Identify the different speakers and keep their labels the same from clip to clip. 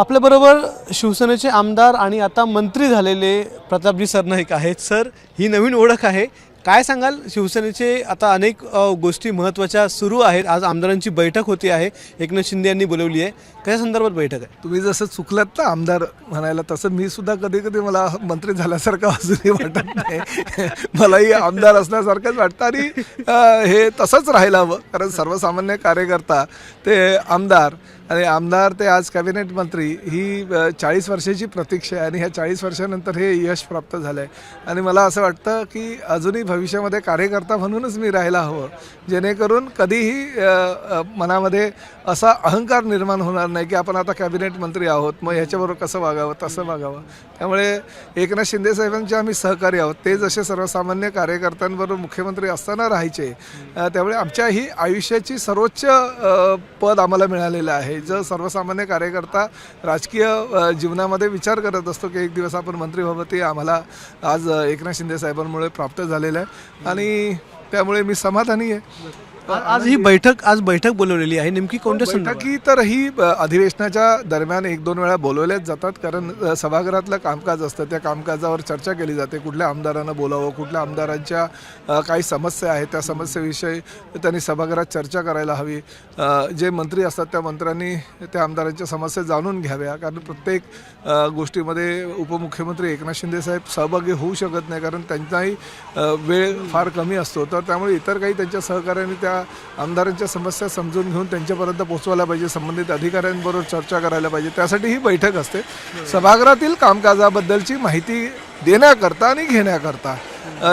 Speaker 1: आपल्याबरोबर शिवसेनेचे आमदार आणि आता मंत्री झालेले प्रतापजी सरनाईक आहेत. सर ही नवीन ओळख आहे. काय सांगाल? शिवसेनेचे आता अनेक गोष्टी महत्त्वाच्या सुरू आहेत. आज आमदारांची बैठक होती आहे. एकनाथ शिंदे यांनी बोलवली आहे. कशा संदर्भात बैठक आहे?
Speaker 2: तुम्ही जसं चुकलात ना आमदार म्हणायला तसं मी सुद्धा कधी कधी मला मंत्री झाल्यासारखं अजूनही वाटत नाही. मलाही आमदार असल्यासारखंच वाटतं आणि हे तसंच राहायला हवं कारण सर्वसामान्य कार्यकर्ता ते आमदार आणि आमदार ते आज कॅबिनेट मंत्री ही चाळीस वर्षाची प्रतीक्षा आहे आणि ह्या चाळीस वर्षानंतर हे यश प्राप्त झालं आहे आणि मला असं वाटतं की अजूनही भविष्यामध्ये कार्यकर्ता म्हणूनच मी राहायला हवं जेणेकरून कधीही मनामध्ये असा अहंकार निर्माण होणार नाही की आपण आता कॅबिनेट मंत्री आहोत मग ह्याच्याबरोबर कसं वागावं तसं वागावं. त्यामुळे एकनाथ शिंदे साहेबांचे आम्ही सहकारी आहोत ते जसे सर्वसामान्य कार्यकर्त्यांबरोबर मुख्यमंत्री असताना राहायचे त्यामुळे आमच्या ही आयुष्याची सर्वोच्च पद आम्हाला मिळालेलं आहे. जो सर्वसामान्य कार्यकर्ता राजकीय जीवनामध्ये विचार करत असतो की एक दिवस आपण मंत्री व्हावं ते आम्हाला आज एकनाथ शिंदे साहेबांमुळे प्राप्त झालेलं आहे. आणि त्यामुळे मी समाधानी आहे.
Speaker 1: आज ही बैठक आज बैठक बोलवलेली आहे. नेमकी कोणत्या संदर्भात?
Speaker 2: बैठकी तर ही अधिवेशनाच्या दरम्यान एक दोन वेळा बोलवल्याच जातात. कारण सभागृहातलं कामकाज असतं. त्या कामकाजावर चर्चा केली जाते. कुठल्या आमदारांना बोलावं कुठल्या आमदारांच्या काही समस्या आहेत त्या समस्येविषयी त्यांनी सभागृहात चर्चा करायला हवी. जे मंत्री असतात त्या मंत्र्यांनी त्या आमदारांच्या समस्या जाणून घ्याव्या. कारण प्रत्येक गोष्टीमध्ये उपमुख्यमंत्री एकनाथ शिंदे साहेब सहभागी होऊ शकत नाही. कारण त्यांचाही वेळ फार कमी असतो. तर त्यामुळे इतर काही त्यांच्या सहकार्याने त्या आमदारांच्या समस्या समजून घेऊन त्यांच्यापर्यंत पोहोचवायला पाहिजे संबंधित अधिकाऱ्यांबरोबर चर्चा करायला पाहिजे. त्यासाठी ही बैठक असते. सभागृहातील कामकाजाबद्दलची माहिती देण्याकरता आणि घेण्याकरता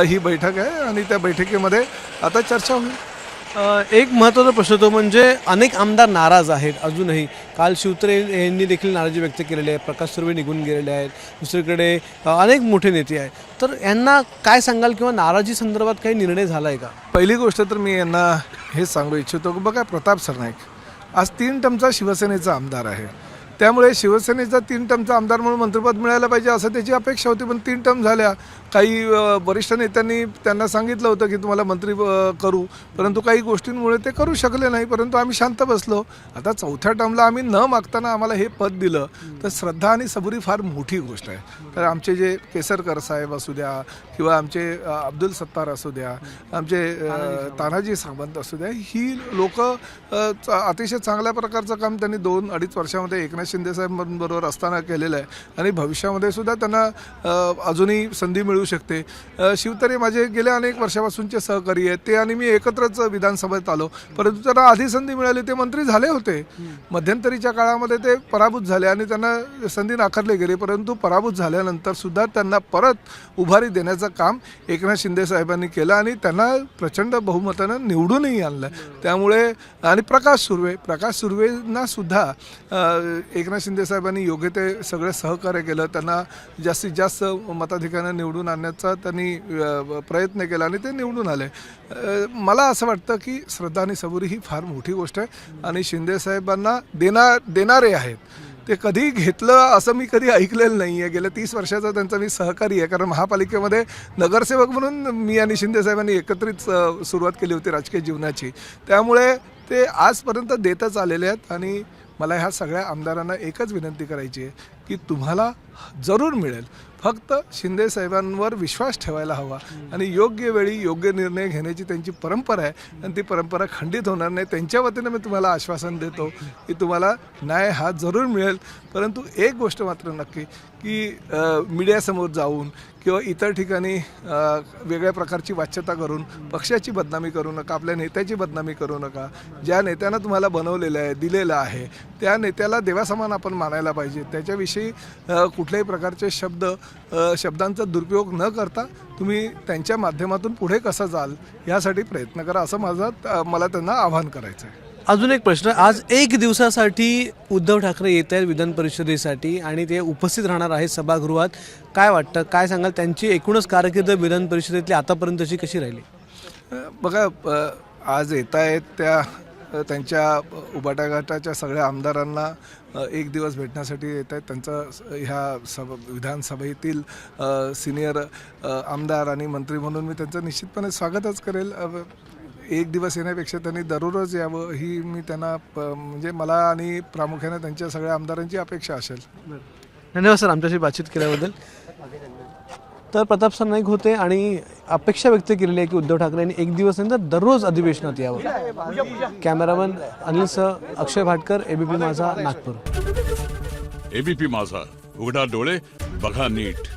Speaker 2: ही बैठक आहे. आणि त्या बैठकीमध्ये आता चर्चा होईल.
Speaker 1: एक महत्त्वाचा प्रश्न तो म्हणजे अनेक आमदार नाराज आहेत अजूनही. काल शिवत्रे यांनी देखील नाराजी व्यक्त केलेली आहे. प्रकाश सुर्वे निघून गेलेले आहेत. दुसरीकडे अनेक मोठे नेते आहेत. तर यांना काय सांगाल किंवा नाराजी संदर्भात काही निर्णय झाला आहे का?
Speaker 2: पहिली गोष्ट तर मी यांना हेच सांगू इच्छितो की बघा प्रताप सरनाईक. आज तीन टमचा शिवसेनेचा आमदार आहे. त्यामुळे शिवसेनेचा तीन टर्मचा आमदार म्हणून मंत्रिपद मिळायला पाहिजे असं त्याची अपेक्षा होती पण तीन टर्म झाल्या. काही वरिष्ठ नेत्यांनी त्यांना सांगितलं होतं की तुम्हाला मंत्री करू परंतु काही गोष्टींमुळे ते करू शकले नाही परंतु आम्ही शांत बसलो. आता चौथ्या टर्मला आम्ही न मागताना आम्हाला हे पद दिलं. तर श्रद्धा आणि सबुरी फार मोठी गोष्ट आहे. तर आमचे जे केसरकर साहेब असू द्या किंवा आमचे अब्दुल सत्तार असू द्या आमचे तानाजी सावंत असू द्या ही लोक अतिशय चांगल्या प्रकारचं काम त्यांनी दोन अडीच वर्षामध्ये एकनाथ शिंदेसाहेबांबरोबर असताना केलेलं आहे. आणि भविष्यामध्ये सुद्धा त्यांना अजूनही संधी मिळू शकते. शिवतरे माझे गेल्या अनेक वर्षापासूनचे सहकारी आहेत. ते आणि मी एकत्रच विधानसभेत आलो. परंतु त्यांना आधी संधी मिळाली ते मंत्री झाले होते. मध्यंतरीच्या काळामध्ये ते पराभूत झाले आणि त्यांना संधी नाकारली गेली. परंतु पराभूत झाल्यानंतर सुद्धा त्यांना परत उभारी देण्याचं काम एकनाथ शिंदे साहेबांनी केलं आणि त्यांना प्रचंड बहुमतानं निवडूनही आणलं. त्यामुळे आणि प्रकाश सुर्वे प्रकाश सुर्वेंना सुद्धा एकनाथ शिंदे साहेबांनी योग्य ते सगळं सहकार्य केलं. त्यांना जास्तीत जास्त मताधिकाऱ्यांना निवडून आणण्याचा त्यांनी प्रयत्न केला आणि ते निवडून आले. मला असं वाटतं की श्रद्धा आणि सबुरी ही फार मोठी गोष्ट आहे आणि शिंदे साहेबांना देणारे आहेत. ते कधी घेतलं असं मी कधी ऐकलेलं नाही आहे गेल्या तीस वर्षाचा त्यांचा मी सहकारी आहे कारण महापालिकेमध्ये नगरसेवक म्हणून मी आणि शिंदे साहेबांनी एकत्रित सुरुवात केली होती राजकीय जीवनाची. त्यामुळे ते आजपर्यंत देतच आलेले आहेत आणि मला ह्या सगळ्या आमदारांना एकच विनंती करायची आहे की तुम्हाला जरूर मिळेल. फक्त शिंदे साहेबांवर विश्वास ठेवायला हवा. आणि योग्य वेळी योग्य निर्णय घेण्याची त्यांची परंपरा आहे. आणि ती परंपरा खंडित होणार नाही. त्यांच्या वतीनं मी तुम्हाला आश्वासन देतो की तुम्हाला न्याय हा जरूर मिळेल. परंतु एक गोष्ट मात्र नक्की की मीडियासमोर जाऊन किंवा इतर ठिकाणी वेगळ्या प्रकारची वाच्यता करून पक्षाची बदनामी करू नका आपल्या नेत्याची बदनामी करू नका. ज्या नेत्यानं तुम्हाला बनवलेलं आहे दिलेलं आहे त्या नेत्याला देवासमान आपण मानायला पाहिजे. त्याच्याविषयी कुठल्याही प्रकारचे शब्द शब्दांचा दुरुपयोग न करता तुम्ही त्यांच्या माध्यमातून पुढे कसं जाल यासाठी प्रयत्न करा असं माझं मला त्यांना आवाहन करायचं आहे
Speaker 1: अजून एक प्रश्न. आज एक दिवसासाठी उद्धव ठाकरे येत आहेत विधान परिषदेसाठी आणि ते उपस्थित राहणार आहेत सभागृहात. काय वाटतं? काय सांगाल? त्यांची एकूणच कारकीर्द विधान परिषदेतली आतापर्यंतची कशी राहिली?
Speaker 2: बघा आज येत आहेत त्या त्यांच्या उबाटाघाटाच्या सगळ्या आमदारांना एक दिवस भेटण्यासाठी येत आहेत. त्यांचं ह्या सभ विधानसभेतील सिनियर आमदार आणि मंत्री म्हणून मी त्यांचं निश्चितपणे स्वागतच करेल. एक दिवस येण्यापेक्षा त्यांनी दररोज यावं ही मी त्यांना प- म्हणजे मला आणि प्रामुख्याने त्यांच्या सगळ्या आमदारांची अपेक्षा असेल.
Speaker 1: धन्यवाद सर आमच्याशी बातचीत केल्याबद्दल. तर प्रताप सरनाईक होते आणि अपेक्षा व्यक्त केलेली आहे की उद्धव ठाकरे यांनी एक दिवस नंतर दररोज अधिवेशनात यावं. कॅमेरामन अनिल सह अक्षय भाटकर एबीपी माझा नागपूर.
Speaker 3: एबीपी माझा उघडा डोळे बघा नीट.